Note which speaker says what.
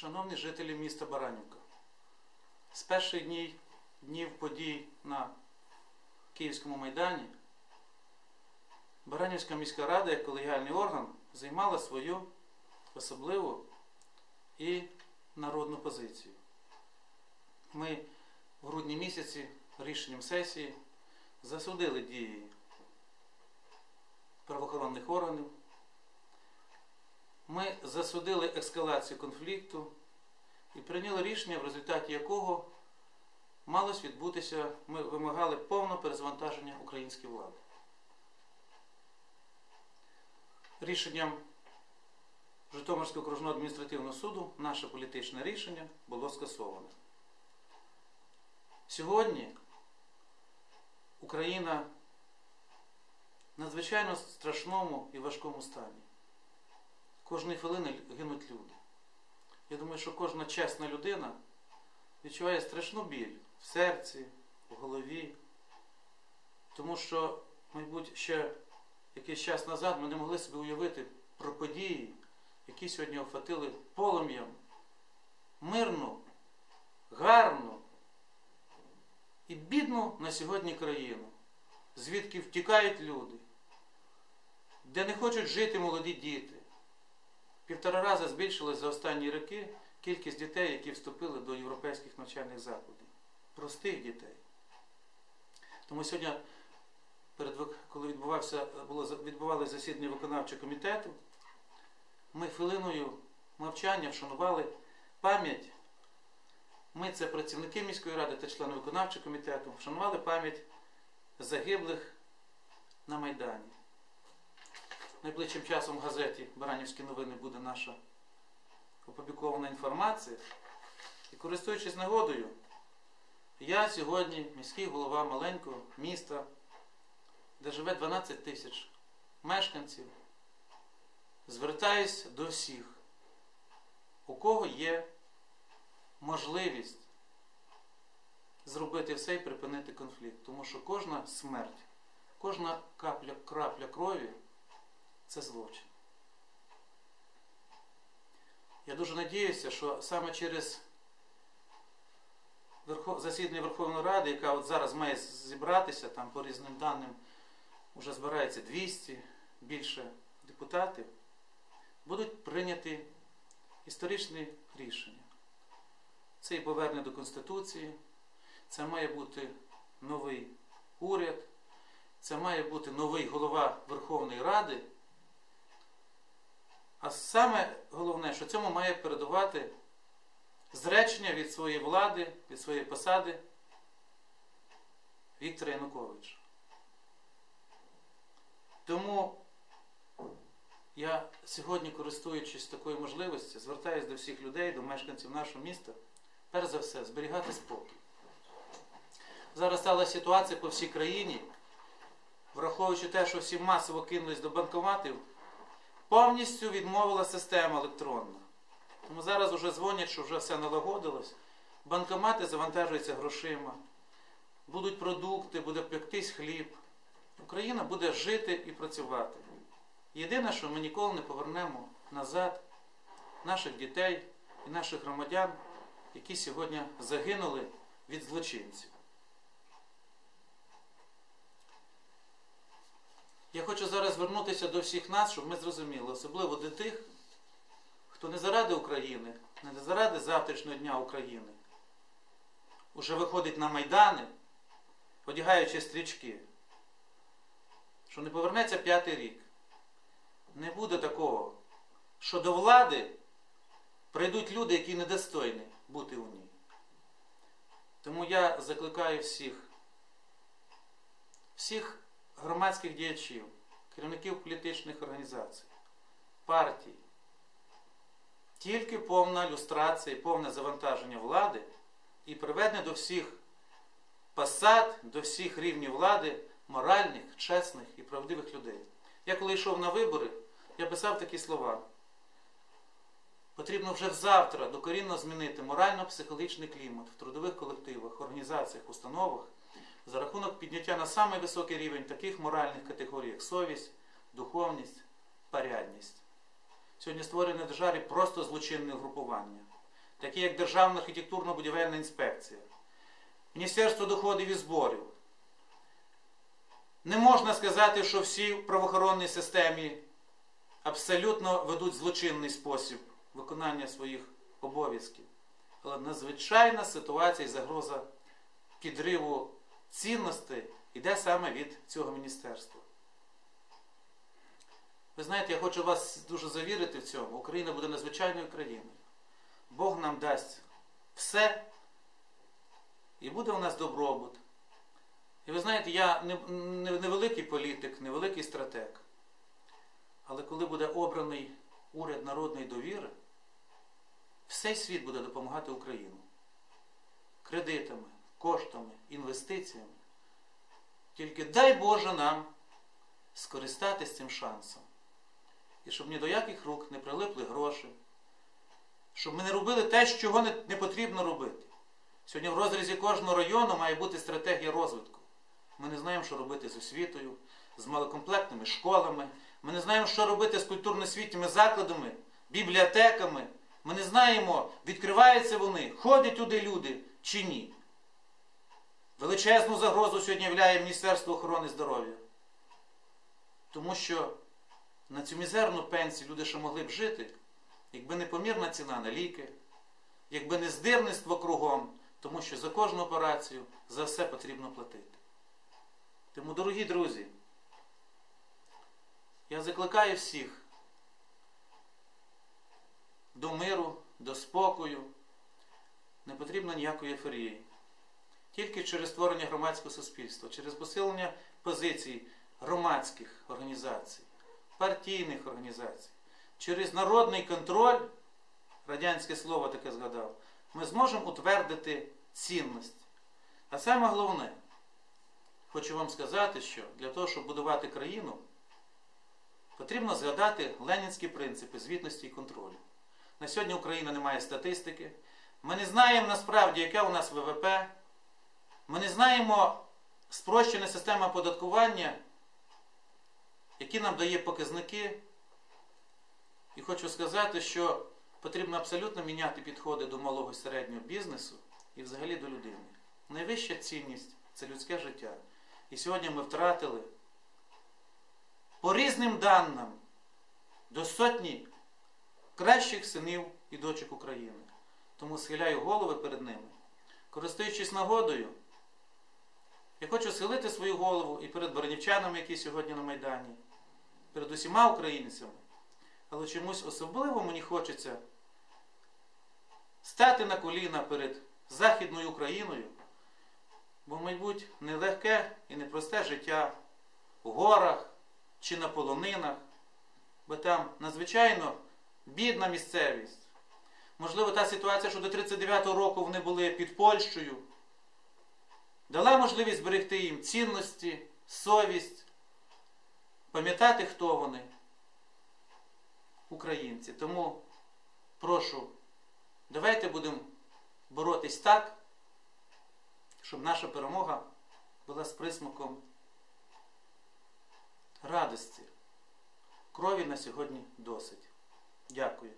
Speaker 1: Шановні жителі міста Баранівка, з перших днів, днів подій на Київському майдані Баранівська міська рада як колегіальний орган займала свою особливу і народну позицію. Ми в грудні місяці рішенням сесії засудили дії правоохоронних органів. Ми засудили ескалацію конфлікту і прийняли рішення, в результаті якого малось відбутися, ми вимагали повного перезвантаження української влади. Рішенням Житомирського окружного адміністративного суду наше політичне рішення було скасоване. Сьогодні Україна в надзвичайно страшному і важкому стані. Кожної хвилини гинуть люди. Я думаю, що кожна чесна людина відчуває страшну біль в серці, в голові, тому що, мабуть, ще якийсь час назад ми не могли собі уявити про події, які сьогодні охватили полум'ям мирну, гарну і бідну на сьогодні країну, звідки втікають люди, де не хочуть жити молоді діти. Півтора рази збільшилась за останні роки кількість дітей, які вступили до європейських навчальних закладів. Простих дітей. Тому сьогодні, перед, коли відбувався, було, відбувалося засідання виконавчого комітету, ми хвилиною мовчання вшанували пам'ять. Ми, це працівники міської ради та члени виконавчого комітету, вшанували пам'ять загиблих на Майдані. Найближчим часом в газеті Баранівські новини буде наша опублікована інформація. І користуючись нагодою, я сьогодні міський голова маленького міста, де живе 12 тисяч мешканців, звертаюсь до всіх, у кого є можливість зробити все і припинити конфлікт. Тому що кожна смерть, кожна капля, крапля крові це злочин. Я дуже надіюся, що саме через засідання Верховної Ради, яка от зараз має зібратися, там по різним даним вже збирається 200 більше депутатів, будуть прийняті історичні рішення. Це і повернення до Конституції, це має бути новий уряд, це має бути новий голова Верховної Ради. А саме головне, що цьому має передувати зречення від своєї влади, від своєї посади Віктора Януковича. Тому я сьогодні, користуючись такою можливістю, звертаюся до всіх людей, до мешканців нашого міста, перш за все, зберігати спокій. Зараз стала ситуація по всій країні, враховуючи те, що всі масово кинулись до банкоматів, повністю відмовила система електронна. Тому зараз вже дзвонять, що вже все налагодилось. Банкомати завантажуються грошима, будуть продукти, буде пектись хліб. Україна буде жити і працювати. Єдине, що ми ніколи не повернемо назад наших дітей і наших громадян, які сьогодні загинули від злочинців. Хочу зараз звернутися до всіх нас, щоб ми зрозуміли, особливо до тих, хто не заради України, не заради завтрашнього дня України, уже виходить на майдани, одягаючи стрічки, що не повернеться п'ятий рік. Не буде такого, що до влади прийдуть люди, які недостойні бути у ній. Тому я закликаю всіх, всіх громадських діячів, керівників політичних організацій, партій, тільки повна люстрація і повне завантаження влади і приведення до всіх посад, до всіх рівнів влади моральних, чесних і правдивих людей. Я коли йшов на вибори, я писав такі слова. Потрібно вже завтра докорінно змінити морально-психологічний клімат в трудових колективах, організаціях, установах за рахунок підняття на самий високий рівень таких моральних категорій, як совість, духовність, порядність. Сьогодні створене в державі просто злочинне групування. такі як Державна архітектурно-будівельна інспекція, Міністерство доходів і зборів. Не можна сказати, що всі в правоохоронній системі абсолютно ведуть злочинний спосіб виконання своїх обов'язків. Але надзвичайна ситуація і загроза підриву цінностей йде саме від цього міністерства. Ви знаєте, я хочу вас дуже завірити в цьому. Україна буде надзвичайною країною. Бог нам дасть все, і буде у нас добробут. І ви знаєте, я не, не, не великий політик, не великий стратег. Але коли буде обраний уряд народної довіри, всей світ буде допомагати Україну кредитами, коштами, інвестиціями. Тільки дай Боже нам скористатись цим шансом. І щоб ні до яких рук не прилипли гроші, щоб ми не робили те, чого не потрібно робити. Сьогодні в розрізі кожного району має бути стратегія розвитку. Ми не знаємо, що робити з освітою, з малокомплектними школами. Ми не знаємо, що робити з культурно-освітніми закладами, бібліотеками. Ми не знаємо, відкриваються вони, ходять туди люди чи ні. Величезну загрозу сьогодні являє Міністерство охорони здоров'я. Тому що на цю мізерну пенсію люди ще могли б жити, якби не помірна ціна на ліки, якби не здирництво кругом, тому що за кожну операцію за все потрібно платити. Тому, дорогі друзі, я закликаю всіх до миру, до спокою. Не потрібно ніякої еферії. Тільки через створення громадського суспільства, через посилення позицій громадських організацій, партійних організацій, через народний контроль, радянське слово таке згадав, ми зможемо утвердити цінності. А саме головне, хочу вам сказати, що для того, щоб будувати країну, потрібно згадати ленінські принципи звітності і контролю. На сьогодні Україна не має статистики. Ми не знаємо насправді, яке у нас ВВП. Ми не знаємо спрощена система оподаткування, які нам дає показники. І хочу сказати, що потрібно абсолютно міняти підходи до малого і середнього бізнесу і взагалі до людини. Найвища цінність це людське життя. І сьогодні ми втратили по різним даним до сотні кращих синів і дочок України. Тому схиляю голови перед ними. Користуючись нагодою, я хочу схилити свою голову і перед баранівчанами, які сьогодні на Майдані, перед усіма українцями. Але чомусь особливо мені хочеться стати на коліна перед Західною Україною, бо, мабуть, нелегке і непросте життя у горах чи на полонинах, бо там надзвичайно бідна місцевість. Можливо, та ситуація, що до 39-го року вони були під Польщею, дала можливість зберегти їм цінності, совість, пам'ятати, хто вони, українці. Тому прошу, давайте будемо боротись так, щоб наша перемога була з присмаком радості. Крові на сьогодні досить. Дякую.